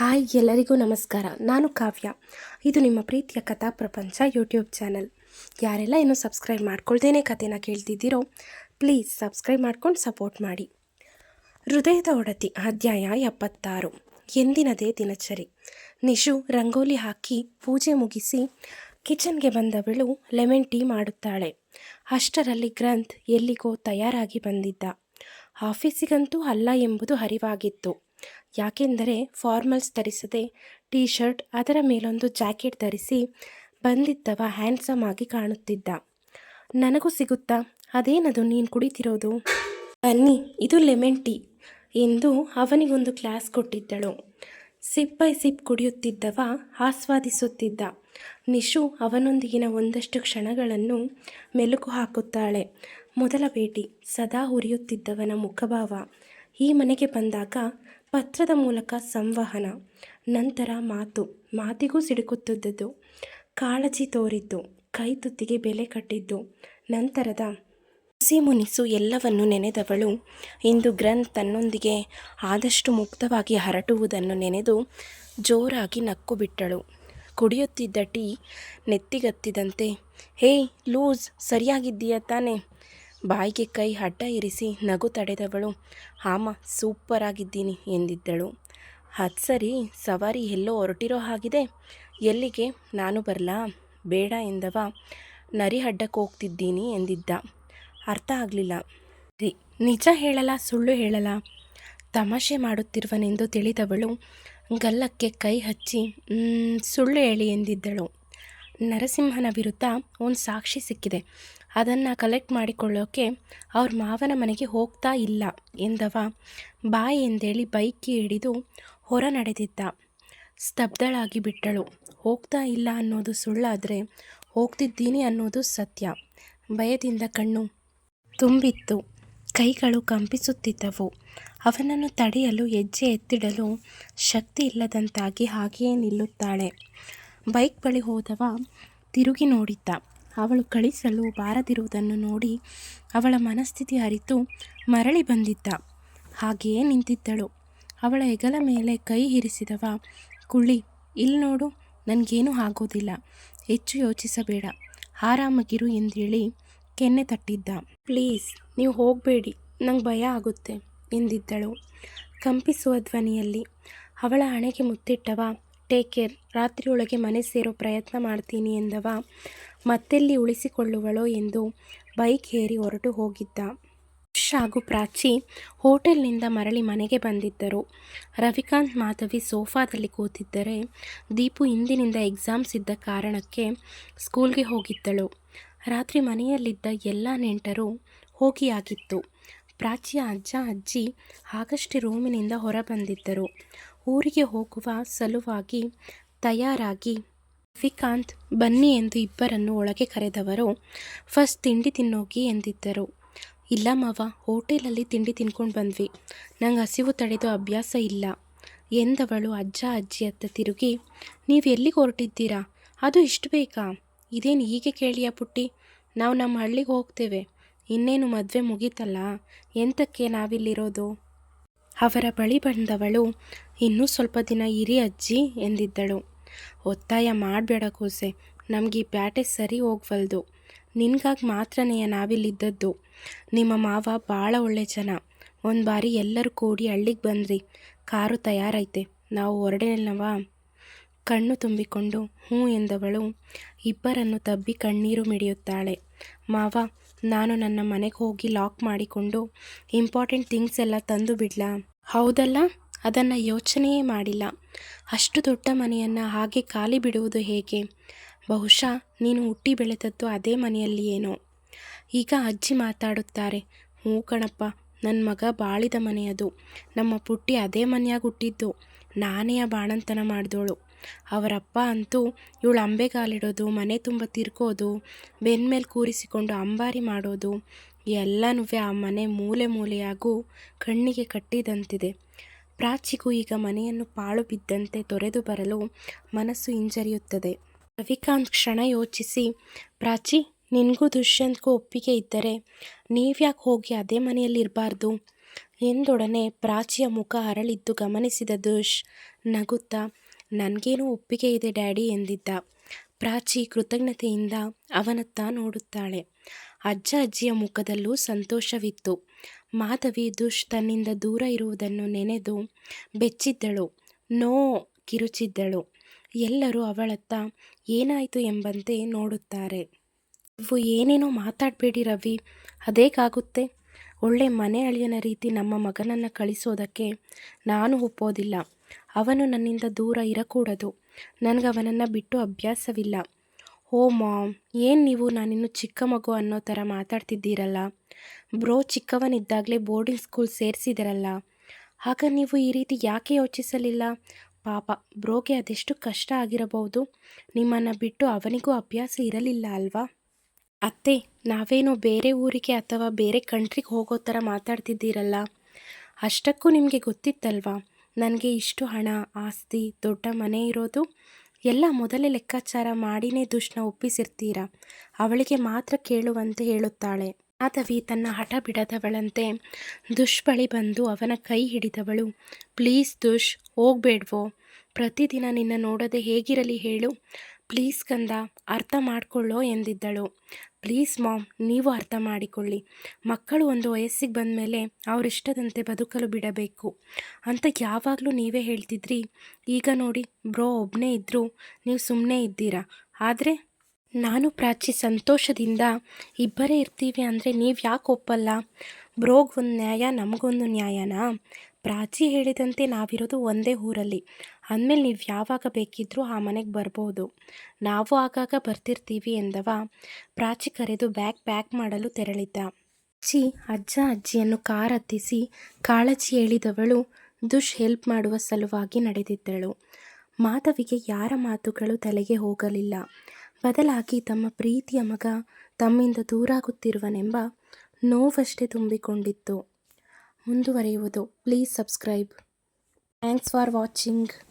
Hi ಎಲ್ಲರಿಗೂ ನಮಸ್ಕಾರ. ನಾನು ಕಾವ್ಯ. ಇದು ನಿಮ್ಮ ಪ್ರೀತಿಯ ಕಥಾ ಪ್ರಪಂಚ ಯೂಟ್ಯೂಬ್ ಚಾನಲ್. ಯಾರೆಲ್ಲ ಇನ್ನೂ ಸಬ್ಸ್ಕ್ರೈಬ್ ಮಾಡ್ಕೊಳ್ದೇನೆ ಕಥೆನ ಕೇಳ್ತಿದ್ದೀರೋ, ಪ್ಲೀಸ್ ಸಬ್ಸ್ಕ್ರೈಬ್ ಮಾಡ್ಕೊಂಡು ಸಪೋರ್ಟ್ ಮಾಡಿ. ಹೃದಯದ ಒಡತಿ, ಅಧ್ಯಾಯ ಎಪ್ಪತ್ತಾರು. ಎಂದಿನದೇ ದಿನಚರಿ. ನಿಶು ರಂಗೋಲಿ ಹಾಕಿ ಪೂಜೆ ಮುಗಿಸಿ ಕಿಚನ್ಗೆ ಬಂದವಳು ಲೆಮನ್ ಟೀ ಮಾಡುತ್ತಾಳೆ. ಅಷ್ಟರಲ್ಲಿ ಗ್ರಂಥ್ ಎಲ್ಲಿಗೋ ತಯಾರಾಗಿ ಬಂದಿದ್ದ. ಆಫೀಸಿಗಂತೂ ಅಲ್ಲ ಎಂಬುದು ಅರಿವಾಗಿತ್ತು. ಯಾಕೆಂದರೆ ಫಾರ್ಮಲ್ಸ್ ಧರಿಸದೆ ಟೀ ಶರ್ಟ್ ಅದರ ಮೇಲೊಂದು ಜಾಕೆಟ್ ಧರಿಸಿ ಬಂದಿದ್ದವ ಹ್ಯಾಂಡ್ಸಮ್ ಆಗಿ ಕಾಣುತ್ತಿದ್ದ. ನನಗೂ ಸಿಗುತ್ತಾ? ಅದೇನದು ನೀನು ಕುಡಿತಿರೋದು? ಬನ್ನಿ, ಇದು ಲೆಮನ್ ಟೀ ಎಂದು ಅವನಿಗೊಂದು ಕ್ಲಾಸ್ ಕೊಟ್ಟಿದ್ದಳು. ಸಿಪ್ ಬೈ ಸಿಪ್ ಕುಡಿಯುತ್ತಿದ್ದವ ಆಸ್ವಾದಿಸುತ್ತಿದ್ದ. ನಿಶು ಅವನೊಂದಿಗಿನ ಒಂದಷ್ಟು ಕ್ಷಣಗಳನ್ನು ಮೆಲುಕು ಹಾಕುತ್ತಾಳೆ. ಮೊದಲ ಭೇಟಿ, ಸದಾ ಉರಿಯುತ್ತಿದ್ದವನ ಮುಖಭಾವ. ಈ ಮನೆಗೆ ಬಂದಾಗ ಪತ್ರದ ಮೂಲಕ ಸಂವಹನ. ನಂತರ ಮಾತು. ಮಾತಿಗೂ ಸಿಡುಕುತ್ತಿದ್ದದ್ದು ಕಾಳಜಿ ತೋರಿದ್ದು. ಕೈ ತುತ್ತಿಗೆ ಬೆಲೆ ಕಟ್ಟಿದ್ದು. ನಂತರದ ಹುಸಿ ಮುನಿಸು ಎಲ್ಲವನ್ನು ನೆನೆದವಳು. ಇಂದು ಗ್ರಂಥ್ ತನ್ನೊಂದಿಗೆ ಆದಷ್ಟು ಮುಕ್ತವಾಗಿ ಹರಟುವುದನ್ನು ನೆನೆದು ಜೋರಾಗಿ ನಕ್ಕು ಬಿಟ್ಟಳು ಕುಡಿಯುತ್ತಿದ್ದ ಟೀ ನೆತ್ತಿಗತ್ತಿದಂತೆ ಹೇ ಲೂಸ್, ಸರಿಯಾಗಿದ್ದೀಯ ತಾನೇ? ಬಾಯಿಗೆ ಕೈ ಅಡ್ಡ ಇರಿಸಿ ನಗು ತಡೆದವಳು. ಆಮ ಸೂಪರ್ ಆಗಿದ್ದೀನಿ, ಎಂದಿದ್ದಳು. ಅದು ಸರಿ, ಸವಾರಿ ಎಲ್ಲೋ ಹೊರಟಿರೋ ಹಾಗಿದೆ. ಎಲ್ಲಿಗೆ? ನಾನು ಬರಲಾ? ಬೇಡ, ಎಂದವ. ನರಿ ಅಡ್ಡಕ್ಕೆ ಹೋಗ್ತಿದ್ದೀನಿ, ಎಂದಿದ್ದ. ಅರ್ಥ ಆಗಲಿಲ್ಲ. ನಿಜ ಹೇಳಲ್ಲ ಸುಳ್ಳು ಹೇಳಲ್ಲ ತಮಾಷೆ ಮಾಡುತ್ತಿರುವನೆಂದು ತಿಳಿದವಳು. ಗಲ್ಲಕ್ಕೆ ಕೈ ಹಚ್ಚಿ ಸುಳ್ಳು ಹೇಳಿ, ಎಂದಿದ್ದಳು. ನರಸಿಂಹನ ವಿರುದ್ಧ ಒಂದು ಸಾಕ್ಷಿ ಸಿಕ್ಕಿದೆ. ಅದನ್ನು ಕಲೆಕ್ಟ್ ಮಾಡಿಕೊಳ್ಳೋಕೆ ಅವ್ರ ಮಾವನ ಮನೆಗೆ ಹೋಗ್ತಾ ಇಲ್ಲ ಎಂದವ ಬಾಯಿ ಎಂದೇಳಿ ಬೈಕಿ ಹಿಡಿದು ಹೊರ ನಡೆದಿದ್ದ. ಸ್ತಬ್ಧಳಾಗಿ ಬಿಟ್ಟಳು. ಹೋಗ್ತಾ ಇಲ್ಲ ಅನ್ನೋದು ಸುಳ್ಳಾದರೆ ಹೋಗ್ತಿದ್ದೀನಿ ಅನ್ನೋದು ಸತ್ಯ. ಭಯದಿಂದ ಕಣ್ಣು ತುಂಬಿತ್ತು. ಕೈಗಳು ಕಂಪಿಸುತ್ತಿದ್ದವು. ಅವನನ್ನು ತಡೆಯಲು ಹೆಜ್ಜೆ ಎತ್ತಿಡಲು ಶಕ್ತಿ ಇಲ್ಲದಂತಾಗಿ ಹಾಗೆಯೇ ನಿಲ್ಲುತ್ತಾಳೆ. ಬೈಕ್ ಬಳಿ ಹೋದವ ತಿರುಗಿ ನೋಡಿದ್ದ. ಅವಳು ಕಳಿಸಲು ಬಾರದಿರುವುದನ್ನು ನೋಡಿ ಅವಳ ಮನಸ್ಥಿತಿ ಅರಿತು ಮರಳಿ ಬಂದಿದ್ದ. ಹಾಗೆಯೇ ನಿಂತಿದ್ದಳು. ಅವಳ ಹೆಗಲ ಮೇಲೆ ಕೈ ಇರಿಸಿದವ. ಕುಳ್ಳಿ ಇಲ್ಲಿ ನೋಡು, ನನಗೇನು ಆಗೋದಿಲ್ಲ. ಹೆಚ್ಚು ಯೋಚಿಸಬೇಡ, ಆರಾಮಗಿರು ಎಂದೇಳಿ ಕೆನ್ನೆ ತಟ್ಟಿದ್ದ. ಪ್ಲೀಸ್, ನೀವು ಹೋಗಬೇಡಿ, ನಂಗೆ ಭಯ ಆಗುತ್ತೆ, ಎಂದಿದ್ದಳು. ಕಂಪಿಸುವ ಧ್ವನಿಯಲ್ಲಿ ಅವಳ ಹಣೆಗೆ ಮುತ್ತಿಟ್ಟವ ಟೇಕ್ ಕೇರ್ ರಾತ್ರಿಯೊಳಗೆ ಮನೆ ಸೇರೋ ಪ್ರಯತ್ನ ಮಾಡ್ತೀನಿ ಎಂದವ. ಮತ್ತೆಲ್ಲಿ ಉಳಿಸಿಕೊಳ್ಳುವಳೋ ಎಂದು ಬೈಕ್ ಏರಿ ಹೊರಟು ಹೋಗಿದ್ದ. ಹಾಗೂ ಪ್ರಾಚಿ ಹೋಟೆಲ್ನಿಂದ ಮರಳಿ ಮನೆಗೆ ಬಂದಿದ್ದರು. ರವಿಕಾಂತ್ ಮಾಧವಿ ಸೋಫಾದಲ್ಲಿ ಕೂತಿದ್ದರೆ ದೀಪು ಇಂದಿನಿಂದ ಎಕ್ಸಾಮ್ಸ್ ಇದ್ದ ಕಾರಣಕ್ಕೆ ಸ್ಕೂಲ್ಗೆ ಹೋಗಿದ್ದಳು. ರಾತ್ರಿ ಮನೆಯಲ್ಲಿದ್ದ ಎಲ್ಲ ನೆಂಟರು ಹೋಗಿಯಾಗಿತ್ತು. ಪ್ರಾಚಿಯ ಅಜ್ಜ, ಅಜ್ಜಿ ಆಗಷ್ಟೇ ರೂಮಿನಿಂದ ಹೊರಬಂದಿದ್ದರು. ಊರಿಗೆ ಹೋಗುವ ಸಲುವಾಗಿ ತಯಾರಾಗಿ. ವಿಕಾಂತ್ ಬನ್ನಿ ಎಂದು ಇಬ್ಬರನ್ನು ಒಳಗೆ ಕರೆದವರು, ಫಸ್ಟ್ ತಿಂಡಿ ತಿನ್ನೋಗಿ ಎಂದಿದ್ದರು. ಇಲ್ಲ ಮಾವ, ಹೋಟೆಲಲ್ಲಿ ತಿಂಡಿ ತಿನ್ಕೊಂಡು ಬಂದ್ವಿ. ನಂಗೆ ಹಸಿವು ತಡೆದು ಅಭ್ಯಾಸ ಇಲ್ಲ ಎಂದವಳು ಅಜ್ಜ ಅಜ್ಜಿ ಅತ್ತ ತಿರುಗಿ, ನೀವು ಎಲ್ಲಿಗೆ ಹೊರಟಿದ್ದೀರಾ? ಅದು ಇಷ್ಟು ಬೇಕಾ ಇದೇನು ಹೀಗೆ ಕೇಳಿಯ ಪುಟ್ಟಿ? ನಾವು ನಮ್ಮ ಹಳ್ಳಿಗೆ ಹೋಗ್ತೇವೆ. ಇನ್ನೇನು ಮದುವೆ ಮುಗೀತಲ್ಲ? ಎಂತಕ್ಕೆ ನಾವಿಲ್ಲಿರೋದು? ಅವರ ಬಳಿ ಬಂದವಳು, ಇನ್ನೂ ಸ್ವಲ್ಪ ದಿನ ಇರಿ ಅಜ್ಜಿ, ಎಂದಿದ್ದಳು. ಒತ್ತಾಯ ಮಾಡಬೇಡ ಕೂಸೆ, ನಮಗೆ ಈ ಪ್ಯಾಟೆ ಸರಿ ಹೋಗ್ವಲ್ದು. ನಿನ್ಗಾಗಿ ಮಾತ್ರನೇ ನಾವಿಲ್ಲಿದ್ದದ್ದು. ನಿಮ್ಮ ಮಾವ ಭಾಳ ಒಳ್ಳೆ ಜನ. ಒಂದು ಬಾರಿ ಎಲ್ಲರೂ ಕೂಡಿ ಹಳ್ಳಿಗೆ ಬಂದ್ರಿ. ಕಾರು ತಯಾರೈತೆ ನಾವು ಹೊರಡೇನವಾ ಕಣ್ಣು ತುಂಬಿಕೊಂಡು, ಹ್ಞೂ, ಎಂದವಳು. ಇಬ್ಬರನ್ನು ತಬ್ಬಿ ಕಣ್ಣೀರು ಮಿಡಿಯುತ್ತಾಳೆ. ಮಾವ, ನಾನು ನನ್ನ ಮನೆಗೆ ಹೋಗಿ ಲಾಕ್ ಮಾಡಿಕೊಂಡು ಇಂಪಾರ್ಟೆಂಟ್ ಥಿಂಗ್ಸ್ ಎಲ್ಲ ತಂದು ಬಿಡ್ಲಾ? ಹೌದಲ್ಲ? ಅದನ್ನು ಯೋಚನೆಯೇ ಮಾಡಿಲ್ಲ. ಅಷ್ಟು ದೊಡ್ಡ ಮನೆಯನ್ನು ಹಾಗೆ ಖಾಲಿ ಬಿಡುವುದು ಹೇಗೆ? ಬಹುಶಃ ನೀನು ಹುಟ್ಟಿ ಬೆಳೆದದ್ದು ಅದೇ ಮನೆಯಲ್ಲಿ ಏನೋ? ಈಗ ಅಜ್ಜಿ ಮಾತಾಡುತ್ತಾರೆ. ಹ್ಞೂ ಕಣಪ್ಪ ನನ್ನ ಮಗ ಬಾಳಿದ ಮನೆಯದು ನಮ್ಮ ಪುಟ್ಟಿ ಅದೇ ಮನೆಯಾಗ ಹುಟ್ಟಿದ್ದು. ನಾನೇ ಬಾಣಂತನ ಮಾಡಿದೋಳು. ಅವರಪ್ಪ ಅಂತೂ ಇವಳು ಅಂಬೆಗಾಲಿಡೋದು, ಮನೆ ತುಂಬ ತಿರ್ಕೋದು ಬೆನ್ಮೇಲೆ ಕೂರಿಸಿಕೊಂಡು ಅಂಬಾರಿ ಮಾಡೋದು ಎಲ್ಲನೂ ಆ ಮನೆ ಮೂಲೆ ಮೂಲೆಯಾಗೂ ಕಣ್ಣಿಗೆ ಕಟ್ಟಿದಂತಿದೆ. ಪ್ರಾಚಿಗೂ ಈಗ ಮನೆಯನ್ನು ಪಾಳು ಬಿದ್ದಂತೆ ತೊರೆದು ಬರಲು ಮನಸ್ಸು ಹಿಂಜರಿಯುತ್ತದೆ. ರವಿಕಾಂತ್ ಕ್ಷಣ ಯೋಚಿಸಿ, ಪ್ರಾಚಿ, ನಿನಗೂ ದುಷ್ಯಂತ್ಗೂ ಒಪ್ಪಿಗೆ ಇದ್ದರೆ ನೀವ್ಯಾಕೆ ಹೋಗಿ ಅದೇ ಮನೆಯಲ್ಲಿ ಇರಬಾರ್ದು ಎಂದೊಡನೆ ಪ್ರಾಚಿಯ ಮುಖ ಅರಳಿದ್ದು ಗಮನಿಸಿದ ದುಷ್ ನಗುತ್ತಾ ನನಗೇನೋ ಒಪ್ಪಿಗೆ ಇದೆ ಡ್ಯಾಡಿ ಎಂದಿದ್ದ. ಪ್ರಾಚಿ ಕೃತಜ್ಞತೆಯಿಂದ ಅವನತ್ತ ನೋಡುತ್ತಾಳೆ. ಅಜ್ಜ ಅಜ್ಜಿಯ ಮುಖದಲ್ಲೂ ಸಂತೋಷವಿತ್ತು. ಮಾಧವಿ ದುಷ್ ತನ್ನಿಂದ ದೂರ ಇರುವುದನ್ನು ನೆನೆದು ಬೆಚ್ಚಿದ್ದಳು. ನೋ ಕಿರುಚಿದ್ದಳು. ಎಲ್ಲರೂ ಅವಳತ್ತ ಏನಾಯಿತು ಎಂಬಂತೆ ನೋಡುತ್ತಾರೆ. ನೀವು ಏನೇನೋ ಮಾತಾಡಬೇಡಿ ರವಿ. ಅದೇಕಾಗುತ್ತೆ ಒಳ್ಳೆ ಮನೆ ಅಳಿಯನ ರೀತಿ ನಮ್ಮ ಮಗನನ್ನು ಕಳಿಸೋದಕ್ಕೆ ನಾನು ಒಪ್ಪೋದಿಲ್ಲ. ಅವನು ನನ್ನಿಂದ ದೂರ ಇರಕೂಡದು. ನನಗೆ ಅವನನ್ನು ಬಿಟ್ಟು ಅಭ್ಯಾಸವಿಲ್ಲ. ಓ ಮಾಮ್ ಏನು ನೀವು ನಾನಿನ್ನು ಚಿಕ್ಕ ಮಗು ಅನ್ನೋ ಥರ ಮಾತಾಡ್ತಿದ್ದೀರಲ್ಲ? ಬ್ರೋ, ಚಿಕ್ಕವನಿದ್ದಾಗಲೇ ಬೋರ್ಡಿಂಗ್ ಸ್ಕೂಲ್ ಸೇರಿಸಿದಿರಲ್ಲ? ಆಗ ನೀವು ಈ ರೀತಿ ಯಾಕೆ ಯೋಚಿಸಲಿಲ್ಲ? ಪಾಪ, ಬ್ರೋಗೆ ಅದೆಷ್ಟು ಕಷ್ಟ ಆಗಿರಬಹುದು. ನಿಮ್ಮನ್ನು ಬಿಟ್ಟು ಅವನಿಗೂ ಅಭ್ಯಾಸ ಇರಲಿಲ್ಲ ಅಲ್ವಾ? ಅತ್ತೆ, ನಾವೇನೋ ಬೇರೆ ಊರಿಗೆ ಅಥವಾ ಬೇರೆ ಕಂಟ್ರಿಗೆ ಹೋಗೋ ಥರ ಮಾತಾಡ್ತಿದ್ದೀರಲ್ಲ? ಅಷ್ಟಕ್ಕೂ ನಿಮಗೆ ಗೊತ್ತಿತ್ತಲ್ವಾ? ನನಗೆ ಇಷ್ಟು ಹಣ, ಆಸ್ತಿ, ದೊಡ್ಡ ಮನೆ ಇರೋದು? ಎಲ್ಲ ಮೊದಲೇ ಲೆಕ್ಕಾಚಾರ ಮಾಡಿನೇ ದುಷ್ಣ ಒಪ್ಪಿಸಿರ್ತೀರ? ಅವಳಿಗೆ ಮಾತ್ರ ಕೇಳುವಂತೆ ಹೇಳುತ್ತಾಳೆ. ಮಾಧವಿ ತನ್ನ ಹಠ ಬಿಡದವಳಂತೆ ದುಷ್ ಬಳಿ ಬಂದು ಅವನ ಕೈ ಹಿಡಿದವಳು, ಪ್ಲೀಸ್ ದುಷ್, ಹೋಗ್ಬೇಡ್ವೋ. ಪ್ರತಿದಿನ ನಿನ್ನ ನೋಡದೆ ಹೇಗಿರಲಿ ಹೇಳು. ಪ್ಲೀಸ್ ಕಂದ ಅರ್ಥ ಮಾಡಿಕೊಳ್ಳೋ ಎಂದಿದ್ದಳು. ಪ್ಲೀಸ್ ಮಾಮ್, ನೀವು ಅರ್ಥ ಮಾಡಿಕೊಳ್ಳಿ. ಮಕ್ಕಳು ಒಂದು ವಯಸ್ಸಿಗೆ ಬಂದ ಮೇಲೆ ಅವರಿಷ್ಟದಂತೆ ಬದುಕಲು ಬಿಡಬೇಕು. ಅಂತ ಯಾವಾಗಲೂ ನೀವೇ ಹೇಳ್ತಿದ್ರಿ. ಈಗ ನೋಡಿ, ಬ್ರೋ ಒಬ್ಬನೇ ಇದ್ದರೂ ನೀವು ಸುಮ್ಮನೆ ಇದ್ದೀರಾ. ಆದರೆ ನಾನು ಪ್ರಾಚಿ ಸಂತೋಷದಿಂದ ಇಬ್ಬರೇ ಇರ್ತೀವಿ ಅಂದರೆ ನೀವು ಯಾಕೆ ಒಪ್ಪಲ್ಲ? ಬ್ರೋಗೊಂದು ನ್ಯಾಯ, ನಮಗೊಂದು ನ್ಯಾಯನಾ? ಪ್ರಾಚಿ ಹೇಳಿದಂತೆ ನಾವಿರೋದು ಒಂದೇ ಊರಲ್ಲಿ. ಅಂದಮೇಲೆ ನೀವು ಯಾವಾಗ ಬೇಕಿದ್ದರೂ ಆ ಮನೆಗೆ ಬರ್ಬೋದು. ನಾವು ಆಗಾಗ ಬರ್ತಿರ್ತೀವಿ ಎಂದವ ಪ್ರಾಚಿ ಕರೆದು ಬ್ಯಾಗ್ ಪ್ಯಾಕ್ ಮಾಡಲು ತೆರಳಿದ್ದ. ಅಜ್ಜಿ, ಅಜ್ಜ ಅಜ್ಜಿಯನ್ನು ಕಾರ್ ಹತ್ತಿಸಿ ಕಾಳಜಿ ಹೇಳಿದವಳು ದುಷ್ ಹೆಲ್ಪ್ ಮಾಡುವ ಸಲುವಾಗಿ ನಡೆದಿದ್ದಳು. ಮಾಧವಿಗೆ ಯಾರ ಮಾತುಗಳು ತಲೆಗೆ ಹೋಗಲಿಲ್ಲ. ಬದಲಾಗಿ ತಮ್ಮ ಪ್ರೀತಿಯ ಮಗ ತಮ್ಮಿಂದ ದೂರಾಗುತ್ತಿರುವನೆಂಬ ನೋವಷ್ಟೇ ತುಂಬಿಕೊಂಡಿತ್ತು. ಮುಂದುವರಿಯುವುದು. Please subscribe. Thanks for watching.